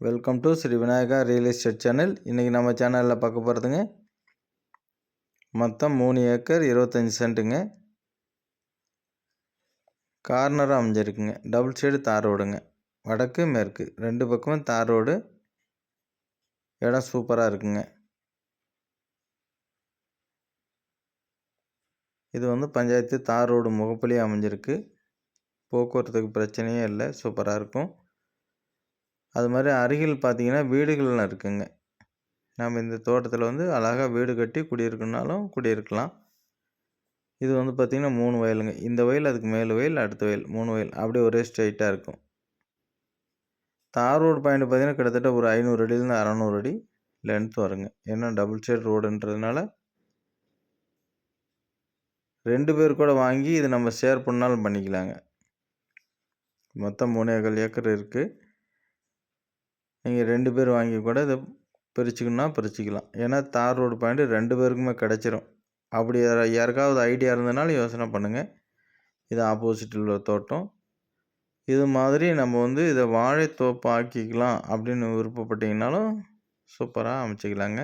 Welcome to Sri Vinayaka real estate channel இன்றைக்கி நம்ம சேனலில் பார்க்க போகிறதுங்க மொத்தம் மூணு ஏக்கர் இருபத்தஞ்சி சென்ட்டுங்க. கார்னராக அமைஞ்சிருக்குங்க. டபுள் சைடு தார் ரோடுங்க. வடக்கு மேற்கு. ரெண்டு பக்கமும் தார் ரோடு. இடம் சூப்பராக இருக்குங்க. இது வந்து பஞ்சாயத்து தார் ரோடு முகப்புலேயே அமைஞ்சிருக்கு. போக்குவரத்துக்கு பிரச்சனையே இல்லை. சூப்பராக இருக்கும். அது மாதிரி அருகில் பார்த்திங்கன்னா வீடுகள்லாம் இருக்குங்க. நம்ம இந்த தோட்டத்தில் வந்து அழகாக வீடு கட்டி குடியிருக்கணுனாலும் குடியிருக்கலாம். இது வந்து பார்த்திங்கன்னா மூணு வயலுங்க. இந்த வயல் அதுக்கு மேலே வயல் அடுத்த வயல் மூணு வயல். அப்படியே ஒரே ஸ்ட்ரைட்டாக இருக்கும். தார் ரோடு பாயிண்ட் பார்த்திங்கன்னா கிட்டத்தட்ட ஒரு ஐநூறு அடியிலேருந்து அறநூறு அடி லென்த் வருங்க. ஏன்னா டபுள் சைடு ரோடுன்றதுனால ரெண்டு பேர் கூட வாங்கி இது நம்ம ஷேர் பண்ணாலும் பண்ணிக்கலாங்க. மொத்தம் மூணு ஏக்கர் இருக்குது நீங்கள் ரெண்டு பேர் வாங்கி கூட இதை பிரிச்சுக்கணுன்னா பிரிச்சுக்கலாம். ஏன்னா தார் ரோடு பாயிண்ட் ரெண்டு பேருக்குமே கிடச்சிரும். அப்படி யாருக்காவது ஐடியா இருந்ததுனாலும் யோசனை பண்ணுங்கள் இது ஆப்போசிட்டில் உள்ள தோட்டம். இது மாதிரி நம்ம வந்து இதை வாழைத்தோப்பு ஆக்கிக்கலாம் அப்படின்னு விருப்பப்பட்டிங்கனாலும் சூப்பராக அமைச்சிக்கலாங்க.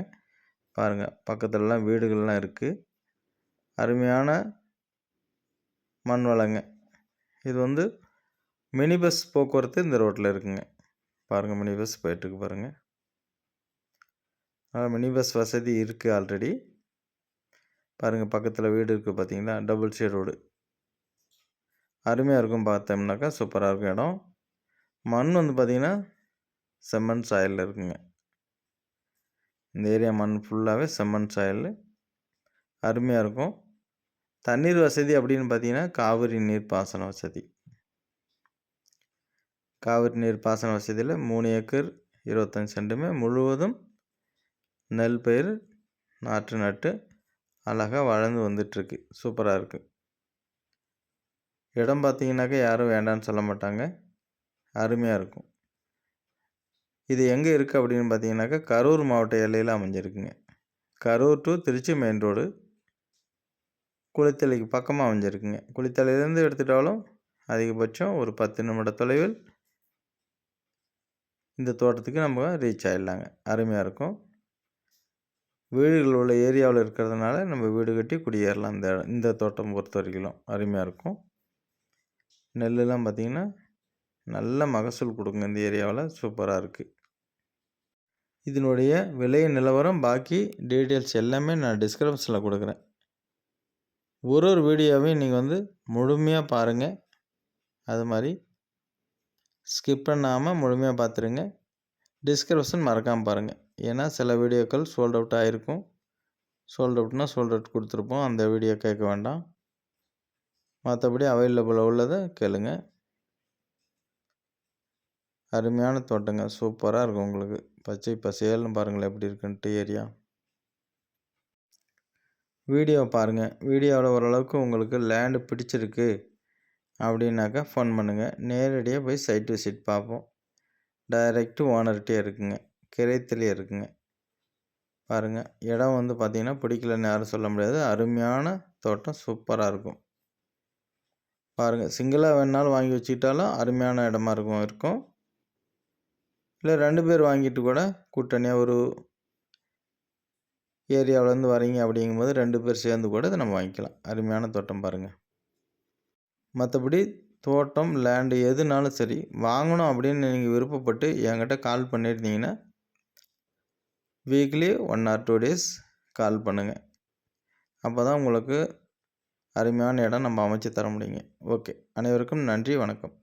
பாருங்கள் பக்கத்துலலாம் வீடுகள்லாம் இருக்குது அருமையான மண் வளங்க. இது வந்து மினி பஸ் போக்குவரத்து இந்த ரோட்டில் இருக்குங்க. பாருங்கள் மினி பஸ் போயிட்டுருக்கு பாருங்கள் மினி பஸ் வசதி இருக்குது ஆல்ரெடி பாருங்கள் பக்கத்தில் வீடு இருக்குது பார்த்தீங்களா டபுள் சி ரோடு அருமையாக இருக்கும் பார்த்தோம்னாக்கா சூப்பராக இருக்கும் இடம். மண் வந்து பார்த்திங்கன்னா செம்மண் சாயலில் இருக்குங்க. இந்த ஏரியா மண் ஃபுல்லாகவே செம்மண் சாயல் அருமையாக இருக்கும். தண்ணீர் வசதி அப்படின்னு பார்த்தீங்கன்னா காவிரி நீர் பாசன வசதி. காவிரி நீர் பாசன வசதியில் மூணு ஏக்கர் இருபத்தஞ்சி சென்டுமே முழுவதும் நெல் பயிர் நாற்று நட்டு அழகாக வளர்ந்து வந்துட்டுருக்கு. சூப்பராக இருக்குது இடம் பார்த்தீங்கன்னாக்கா யாரும் வேண்டான்னு சொல்ல மாட்டாங்க. அருமையாக இருக்கும். இது எங்கே இருக்குது அப்படின்னு பார்த்தீங்கன்னாக்கா கரூர் மாவட்ட எல்லையில் அமைஞ்சிருக்குங்க. Karur to Tiruchi main road குளித்தலைக்கு பக்கமாக அமைஞ்சிருக்குங்க. குளித்தலையிலேருந்து எடுத்துட்டாலும் அதிகபட்சம் ஒரு பத்து நிமிட தொலைவில் இந்த தோட்டத்துக்கு நம்ம ரீச் ஆகிடலாங்க அருமையாக இருக்கும். வீடுகள் உள்ள ஏரியாவில் இருக்கிறதுனால நம்ம வீடு கட்டி குடியேறலாம். இந்த இந்த தோட்டம் பொறுத்த வரைக்கும் அருமையாக இருக்கும். நெல்லுலாம் பார்த்திங்கன்னா நல்ல மகசூல் கொடுங்க இந்த ஏரியாவில் சூப்பராக இருக்குது இதனுடைய விலை நிலவரம் பாக்கி டீட்டெயில்ஸ் எல்லாமே நான் டிஸ்கிரிப்ஷனில் கொடுக்குறேன். ஒரு ஒரு வீடியோவையும் நீங்கள் வந்து முழுமையாக பாருங்கள் அது மாதிரி ஸ்கிப் பண்ணாமல் முழுமையாக பார்த்துருங்க டிஸ்கிரிப்ஷன் மறக்காமல் பாருங்கள் ஏன்னா சில வீடியோக்கள் சோல்ட் அவுட் ஆகிருக்கும் சோல்ட் அவுட்னால் சோல்ட் அவுட் கொடுத்துருப்போம். அந்த வீடியோ கேட்க வேண்டாம். மற்றபடி அவைலபிளாக உள்ளதை கேளுங்க. அருமையான தோட்டங்க. சூப்பராக இருக்கும் உங்களுக்கு. பச்சை பசேல்னு பாருங்களேன். எப்படி இருக்குன்ட்டு ஏரியா. வீடியோ பாருங்கள் வீடியோவில் ஓரளவுக்கு உங்களுக்கு லேண்டு பிடிச்சிருக்கு. அப்படின்னாக்கா ஃபோன் பண்ணுங்கள் நேரடியாக போய் சைட் விசிட் பார்ப்போம். டைரெக்டு ஓனர்கிட்டே இருக்குங்க. கிரைத்திலே இருக்குங்க. பாருங்கள் இடம் வந்து பார்த்திங்கன்னா பிடிக்கலன்னு யாரும் சொல்ல முடியாது. அருமையான தோட்டம் சூப்பராக இருக்கும். பாருங்கள் சிங்கிளாக வேணாலும் வாங்கி வச்சுக்கிட்டாலும் அருமையான இடமா இருக்கும் இருக்கும். இல்லை ரெண்டு பேர் வாங்கிட்டு கூட கூட்டணியாக ஒரு ஏரியாவிலேருந்து வரீங்க அப்படிங்கும்போது ரெண்டு பேர் சேர்ந்து கூட இதை நம்ம வாங்கிக்கலாம். அருமையான தோட்டம் பாருங்கள் மற்றபடி தோட்டம் லேண்டு எதுனாலும் சரி வாங்கணும் அப்படின்னு நீங்கள் விருப்பப்பட்டு என்கிட்ட கால் பண்ணியிருந்தீங்கன்னா weekly one or two days call பண்ணுங்கள் அப்போ தான் உங்களுக்கு அருமையான இடம் நம்ம அமைச்சு தர முடியுங்க. ஓகே அனைவருக்கும் நன்றி வணக்கம்.